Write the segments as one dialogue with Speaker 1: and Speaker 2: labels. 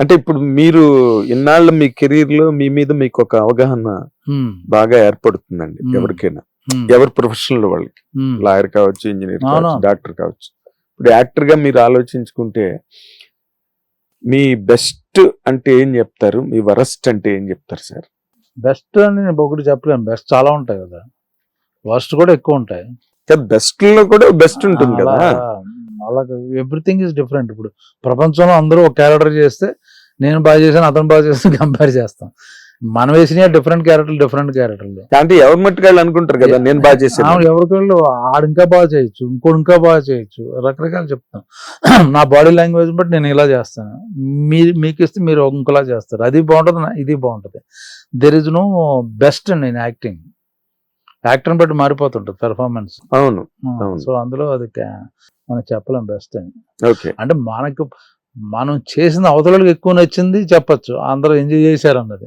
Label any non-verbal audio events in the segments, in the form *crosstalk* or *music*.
Speaker 1: అంటే ఇప్పుడు మీరు ఇన్నాళ్ళ మీ కెరీర్లో మీ మీద మీకు ఒక అవగాహన బాగా ఏర్పడుతుందండి. ఎవరికైనా. ఎవరి ప్రొఫెషనల్ వాళ్ళకి. లాయర్ కావచ్చు ఇంజనీర్. కావచ్చు డాక్టర్ కావచ్చు. ఇప్పుడు యాక్టర్గా మీరు ఆలోచించుకుంటే మీ బెస్ట్ అంటే ఏం చెప్తారు? మీ వరస్ట్ అంటే ఏం చెప్తారు సార్?
Speaker 2: బెస్ట్ అని నేను ఒకటి చెప్పలేను. బెస్ట్ చాలా ఉంటాయి కదా. వర్స్ట్ కూడా ఎక్కువ ఉంటాయి.
Speaker 1: బెస్ట్లో కూడా బెస్ట్ ఉంటుంది కదా.
Speaker 2: అలా ఎవ్రీథింగ్ ఇస్ డిఫరెంట్ ఇప్పుడు ప్రపంచంలో అందరూ ఒక క్యారెక్టర్ చేస్తే నేను బాగా చేశాను అతను బాగా చేస్తే కంపేర్ చేస్తాం. మనం వేసిన డిఫరెంట్ క్యారెక్టర్లు డిఫరెంట్ క్యారెక్టర్లు
Speaker 1: అంటే ఎవరి మట్టుకాళ్ళు అనుకుంటారు కదా నేను బాగా చేశాను
Speaker 2: ఎవరికి వాళ్ళు ఆడు ఇంకా బాగా చేయొచ్చు ఇంకోటి ఇంకా బాగా చేయొచ్చు రకరకాలు చెప్తాం. *clears throat* నా బాడీ లాంగ్వేజ్ బట్టి నేను ఇలా చేస్తాను. మీ మీకు ఇస్తే మీరు ఇంకోలా చేస్తారు. అది బాగుంటుంది నా- ఇది బాగుంటుంది. దెర్ ఇస్ నో బెస్ట్ అండి నేను యాక్టింగ్ యాక్టర్ని బట్టి మారిపోతుంటుంది పెర్ఫార్మెన్స్
Speaker 1: అవును.
Speaker 2: సో అందులో అది మనం చెప్పలేం బెస్ట్ అని.
Speaker 1: ఓకే.
Speaker 2: అంటే మనకు మనం చేసిన అవతలకు ఎక్కువ నచ్చింది చెప్పొచ్చు. అందరూ ఎంజాయ్ చేశారు అన్నది.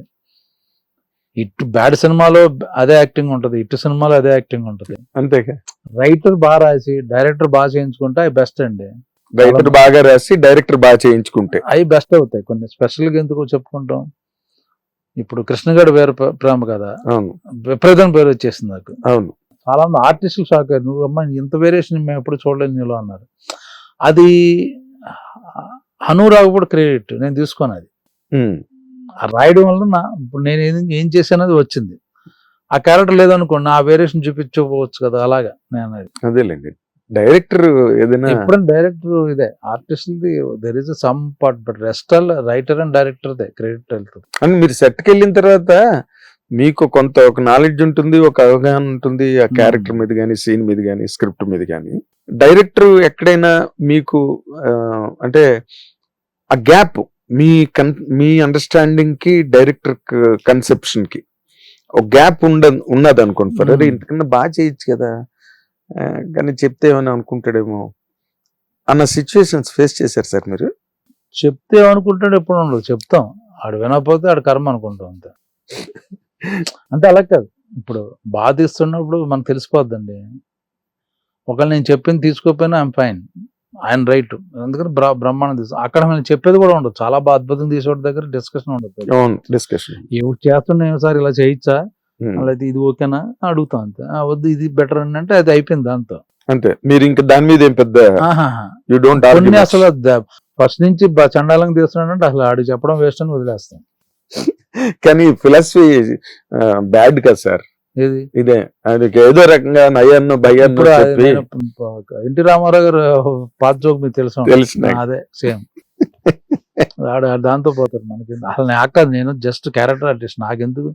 Speaker 2: ఇటు బ్యాడ్ సినిమాలో అదే యాక్టింగ్ ఉంటుంది ఇటు సినిమాలో అదే యాక్టింగ్ ఉంటుంది.
Speaker 1: అంతేగా.
Speaker 2: రైటర్ బాగా రాసి డైరెక్టర్ బాగా చేయించుకుంటే అవి బెస్ట్ అండి.
Speaker 1: రైటర్ బాగా రాసి డైరెక్టర్ బాగా చేయించుకుంటే.
Speaker 2: అవి బెస్ట్ అవుతాయి. కొన్ని స్పెషల్గా ఎందుకు చెప్పుకుంటాం? ఇప్పుడు కృష్ణగడ్ వేరు ప్ర- ప్రేమ కదా. విపరీతం పేరు వచ్చేసింది నాకు.
Speaker 1: అవును.
Speaker 2: చాలా మంది ఆర్టిస్టులు షాక్ అయ్యారు. నువ్వు అమ్మ ఇంత వేరియేషన్ మేము ఎప్పుడు చూడలేదు నీలో అన్నారు. అది హనురావు కూడా క్రెడిట్ నేను తీసుకోను అది రాయడం వల్ల నా ఇప్పుడు నేను ఏం ఏం చేశానది వచ్చింది. ఆ క్యారెక్టర్ లేదనుకోండి ఆ వేరియేషన్ చూపించకపోవచ్చు కదా అలాగా నేను అనేది.
Speaker 1: అదేలేండి. డైరెక్టర్ ఏదైనా
Speaker 2: ఎప్పుడైనా డైరెక్టర్ ఇదే artist there is some part but rest writer and director they credit వెళ్తుంది.
Speaker 1: అని మీరు సెట్కి వెళ్ళిన తర్వాత మీకు కొంత ఒక నాలెడ్జ్ ఉంటుంది ఒక అవగాహన ఉంటుంది ఆ క్యారెక్టర్ మీద కానీ సీన్ మీద కానీ స్క్రిప్ట్ మీద కానీ డైరెక్టర్ ఎక్కడైనా మీకు అంటే ఆ గ్యాప్ మీ కన్ మీ అండర్స్టాండింగ్కి డైరెక్టర్ కన్సెప్షన్కి ఒక గ్యాప్ ఉండ ఉన్నది అనుకోండి ఫర్ అరే
Speaker 2: Hmm.
Speaker 1: ఇంతకన్నా బాగా చేయొచ్చు కదా. కానీ చెప్తే ఏమైనా అనుకుంటాడేమో. అన్న సిచ్యువేషన్స్ ఫేస్ చేశారు సార్ మీరు?
Speaker 2: చెప్తే అనుకుంటాడు ఎప్పుడు ఉండదు. చెప్తాం. ఆడు వినకపోతే ఆడు కర్మ అనుకుంటాం అంతే. *laughs* అంటే అలా కాదు. ఇప్పుడు బాధిస్తున్నప్పుడు మనకు తెలిసిపోద్దండి. ఒకవేళ నేను చెప్పింది తీసుకోకపోయినా ఐఎమ్ ఫైన్. ఆయన రైట్. ఎందుకంటే బ్ర బ్రహ్మాండం తీసు అక్కడ మనం చెప్పేది కూడా ఉండదు. చాలా బాగా అద్భుతం తీసేవాడి దగ్గర డిస్కషన్ ఉండదు
Speaker 1: డిస్కషన్.
Speaker 2: ఎవరు చేస్తున్నా సార్ ఇలా చేయొచ్చా? లేదా ఇది ఓకేనా? అడుగుతాం అంతే. "ఆ, వద్దు ఇది బెటర్ అని అంటే అది అయిపోయింది దాంతో.
Speaker 1: అంతే. మీరు ఇంకా దాని మీద ఏం పెద్ద. యూ డోంట్
Speaker 2: అసలు ఫస్ట్ నుంచి చండాలంగా తీస్తున్నాడంటే అసలు ఆడు చెప్పడం వేస్ట్ అని వదిలేస్తాం.
Speaker 1: కానీ ఫిలాసఫీ బ్యాడ్ కదా సార్. ఇదే అది ఏదో రకంగా నయ్యన్ను భయ్యన్ను
Speaker 2: ఇప్పుడు అది
Speaker 1: చెప్పి
Speaker 2: ఎన్టీ రామారావు గారు పాత జోక్ మీకు తెలుసు
Speaker 1: తెలుసు.
Speaker 2: అదే సేమ్. దాంతో పోతారు మనకి. అసలు నాకు నేను జస్ట్ క్యారెక్టర్ ఆర్టిస్ట్. నాకెందుకు?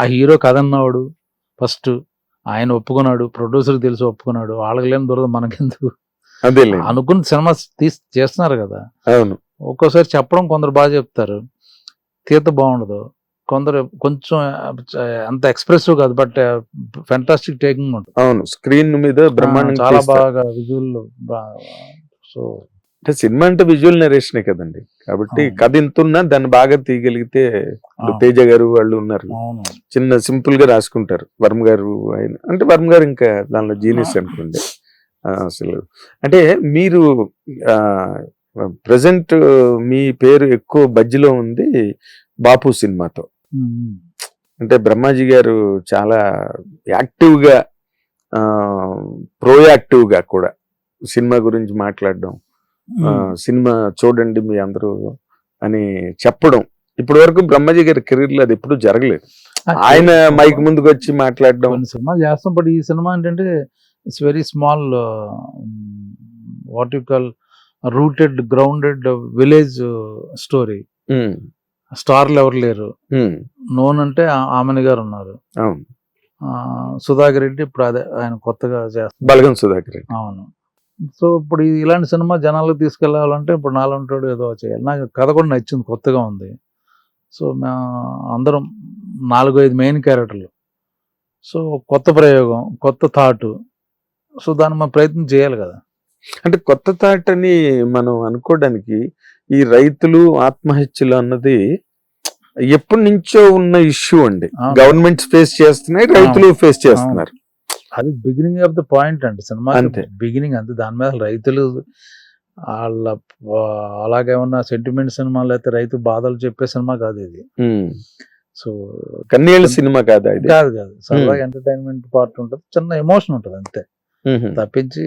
Speaker 2: ఆ హీరో కథ అన్నవాడు ఫస్ట్ ఆయన ఒప్పుకున్నాడు ప్రొడ్యూసర్ తెలిసి ఒప్పుకున్నాడు. వాళ్ళకి లేని దొరద మనకెందుకు? అనుకున్న సినిమా తీసి చేస్తున్నారు కదా.
Speaker 1: అవును.
Speaker 2: ఒక్కోసారి చెప్పడం కొందరు బాగా చెప్తారు. తీత బాగుండదు. కొందరు కొంచెం అంత ఎక్స్ప్రెసివ్ కాదు బట్ ఫెంటాస్టిక్ టేకింగ్ ఉంటుంది.
Speaker 1: అవును స్క్రీన్ మీద బ్రహ్మాండం
Speaker 2: చాలా బాగా విజువల్ సో
Speaker 1: అంటే సినిమా అంటే విజువల్ నరేషనే కదండి. కాబట్టి. కథ ఎంత ఉన్నా దాన్ని బాగా తీయగలిగితే తేజ గారు వాళ్ళు ఉన్నారు. చిన్న సింపుల్గా రాసుకుంటారు. వర్మ గారు ఆయన అంటే వర్మ గారు ఇంకా దానిలో జీనియస్ అనుకోండి. అసలు అంటే మీరు ప్రజెంట్ మీ పేరు ఎక్కువ బజ్జిలో ఉంది బాపు సినిమాతో. అంటే బ్రహ్మాజీ గారు చాలా యాక్టివ్గా ప్రోయాక్టివ్గా కూడా సినిమా గురించి మాట్లాడడం. సినిమా చూడండి మీ అందరూ అని చెప్పడం. ఇప్పటి వరకు బ్రహ్మాజీ గారి కెరీర్లో అది ఎప్పుడు జరగలేదు. ఆయన మైక్ ముందుకు వచ్చి మాట్లాడడం.
Speaker 2: సినిమాలు చేస్తాం బట్ ఈ సినిమా ఏంటంటే it's very small what you call rooted grounded village story స్టార్లు ఎవరు లేరు. నోన్ అంటే ఆమెని గారు ఉన్నారు. సుధాకర్ రెడ్డి ఇప్పుడు అదే ఆయన కొత్తగా చేస్తారు
Speaker 1: బలగం సుధాకర్ రెడ్డి.
Speaker 2: అవును. సో ఇప్పుడు ఇలాంటి సినిమా జనాలకు తీసుకెళ్ళాలంటే ఇప్పుడు నాలంటాడు ఏదో చేయాలి. నాకు కథ కూడా నచ్చింది కొత్తగా ఉంది. సో అందరం నాలుగు ఐదు మెయిన్ క్యారెక్టర్లు. సో కొత్త ప్రయోగం కొత్త థాట్. సో దాన్ని మనం ప్రయత్నం చేయాలి కదా.
Speaker 1: అంటే కొత్త థాట్ అని మనం అనుకోవడానికి ఈ రైతులు ఆత్మహత్యలు అన్నది ఎప్పటి నుంచో ఉన్న ఇష్యూ అండి.
Speaker 2: అవును.
Speaker 1: గవర్నమెంట్స్ ఫేస్ చేస్తున్నాయి రైతులు ఫేస్ చేస్తున్నారు.
Speaker 2: అది బిగినింగ్ ఆఫ్ ద పాయింట్ అండి. సినిమా
Speaker 1: అంతే.
Speaker 2: బిగినింగ్ అంతే. దాని మీద రైతులు వాళ్ళ అలాగే ఉన్న సెంటిమెంట్ సినిమాలు అయితే రైతు బాధలు చెప్పే సినిమా కాదు ఇది. సో
Speaker 1: కన్నీళ్ళ సినిమా కాదా ఇది?
Speaker 2: కాదు కాదు. సరదాగా ఎంటర్టైన్మెంట్ పార్ట్ ఉంటుంది. చిన్న ఎమోషన్ ఉంటుంది అంతే. తప్పించి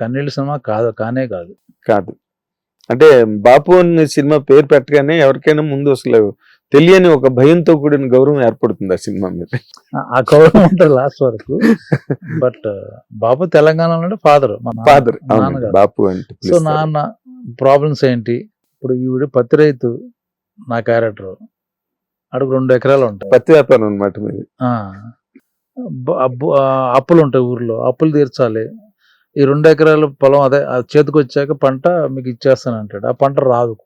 Speaker 2: కన్నీళ్ళ సినిమా కాదు కానే కాదు.
Speaker 1: కాదు. అంటే బాపు అనే సినిమా పేరు పెట్టగానే ఎవరికైనా ముందు అసలు తెలియని ఒక భయంతో కూడిన గౌరవం ఏర్పడుతుంది ఆ సినిమా మీద.
Speaker 2: ఆ- కౌరవం ఉంటుంది లాస్ట్ వరకు. బట్ బాబు తెలంగాణలో ఫాదర్
Speaker 1: ఫాదర్ బాపు అంటే
Speaker 2: సో. నాన్న ప్రాబ్లమ్స్ ఏంటి? ఇప్పుడు ఈవిడ పత్తి రైతు నా క్యారెక్టర్ అడుగు రెండు ఎకరాలు ఉంటాయి.
Speaker 1: పత్తి వ్యాపారం అనమాట మీది.
Speaker 2: అప్పులు ఉంటాయి ఊర్లో. అప్పులు తీర్చాలి. ఈ రెండు ఎకరాల పొలం అదే చేతికి వచ్చాక పంట మీకు ఇచ్చేస్తాను అంటాడు. ఆ పంట రాదు.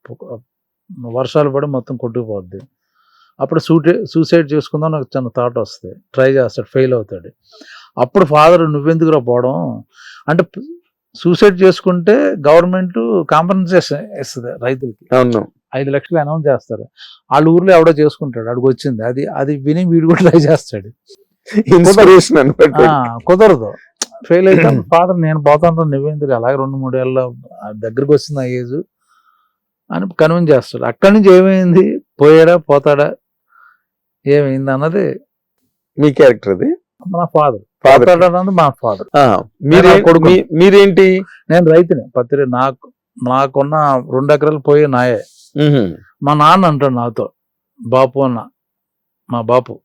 Speaker 2: వర్షాలు పడి మొత్తం కొట్టుకుపోద్ది. అప్పుడు సూటే సూసైడ్ చేసుకుందాం నాకు చిన్న థాట్ వస్తుంది. ట్రై చేస్తాడు. ఫెయిల్ అవుతాడు. అప్పుడు ఫాదర్ నువ్వెందుకురా పోవడం? అంటే సూసైడ్ చేసుకుంటే గవర్నమెంట్ కాంపన్సేషన్ ఇస్తుంది రైతులకి.
Speaker 1: అవును.
Speaker 2: ఐదు లక్షలు అనౌన్స్ చేస్తారు. వాళ్ళ ఊర్లో ఎవడో చేసుకుంటాడు. అడిగి వచ్చింది. అది అది విని వీడు కూడా ట్రై చేస్తాడు. కుదరదు. ఫెయిల్ అయితే ఫాదర్ నేను పోతాను నువ్వేందుకు అలాగే రెండు మూడు ఏళ్ళ దగ్గరికి వస్తుంది ఆ ఏజ్ అని కన్విన్స్ చేస్తాడు. అక్కడి నుంచి ఏమైంది? పోయాడా? పోతాడా? ఏమైంది అన్నది
Speaker 1: మీ క్యారెక్టర్ అది?
Speaker 2: మన ఫాదర్
Speaker 1: ఫాదర్
Speaker 2: పోతాడా అన్నది మా ఫాదర్
Speaker 1: మీరే
Speaker 2: కొడుకు.
Speaker 1: మీ- మీరేంటి?
Speaker 2: నేను రైతుని. పత్రి నాకు నాకున్న రెండు ఎకరాలు పోయి నాయే. మా నాన్న అంటాడు నాతో. బాపు అన్న. మా బాపు.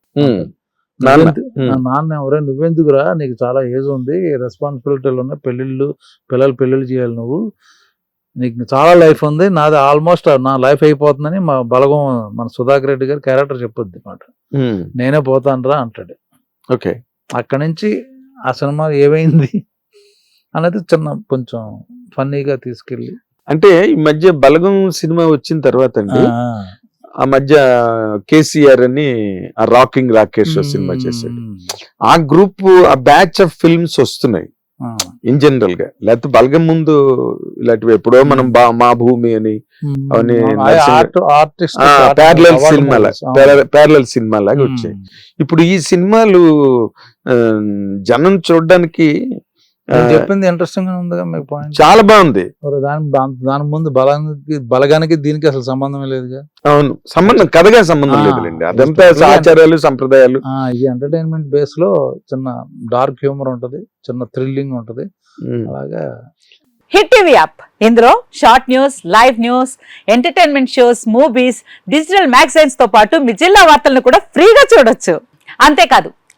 Speaker 1: నాన్న.
Speaker 2: ఎవరే నువ్వెందుకురా? నీకు చాలా ఏజ్ ఉంది రెస్పాన్సిబిలిటీలు ఉన్నాయి పెళ్ళిళ్ళు పిల్లలు పెళ్ళిళ్ళు చేయాలి నువ్వు. నీకు చాలా లైఫ్ ఉంది నాది ఆల్మోస్ట్ నా లైఫ్ అయిపోతుందని మా బలగం మన సుధాకర్ రెడ్డి గారి క్యారెక్టర్ చెప్పొద్ది
Speaker 1: ఉమ్.
Speaker 2: నేనే పోతానురా అంటాడు.
Speaker 1: ఓకే.
Speaker 2: అక్కడి నుంచి ఆ సినిమా ఏమైంది అనేది చిన్న కొంచెం ఫన్నీగా తీసుకెళ్ళి
Speaker 1: అంటే ఈ మధ్య బలగం సినిమా వచ్చిన తర్వాత అండి
Speaker 2: ఆ,
Speaker 1: మధ్య కేసీఆర్ అని ఆ రాకింగ్ రాకేష్ సినిమా చేశాడు. ఆ గ్రూప్ ఆ బ్యాచ్ ఆఫ్ ఫిల్మ్స్ వస్తున్నాయి. ఇన్ జనరల్గా లేకపోతే బలగం ముందు ఇలాంటివి ఎప్పుడో మనం మా భూమి అని. అవన్నీ ప్యారలల్
Speaker 2: అవార్డు
Speaker 1: సినిమా. ప్యారలల్ లాగా వచ్చాయి. ఇప్పుడు ఈ సినిమాలు జనం చూడడానికి
Speaker 2: చెప్పింది ఇంట్రెస్టింగ్గా ఉందిగా మీకు పాయింట్
Speaker 1: చాలా బాగుంది.
Speaker 2: దాని దాని- దాని ముందు బలానికి బలగానికి దీనికి అసలు సంబంధం లేదుగా.
Speaker 1: అవును. సంబంధం కథగా సంబంధం లేదులేండి. అదంతా ఆచారాలు సంప్రదాయాలు.
Speaker 2: ఆ, ఇది ఎంటర్టైన్మెంట్ బేస్లో చిన్న డార్క్ హ్యూమర్ ఉంటది చిన్న థ్రిల్లింగ్ ఉంటది. అలాగా.
Speaker 3: హిట్ టీవీ యాప్ ఇందులో short news live news entertainment shows movies digital మ్యాగజైన్స్తో పాటు మీ జిల్లా వార్తలను కూడా ఫ్రీగా చూడొచ్చు. అంతేకాదు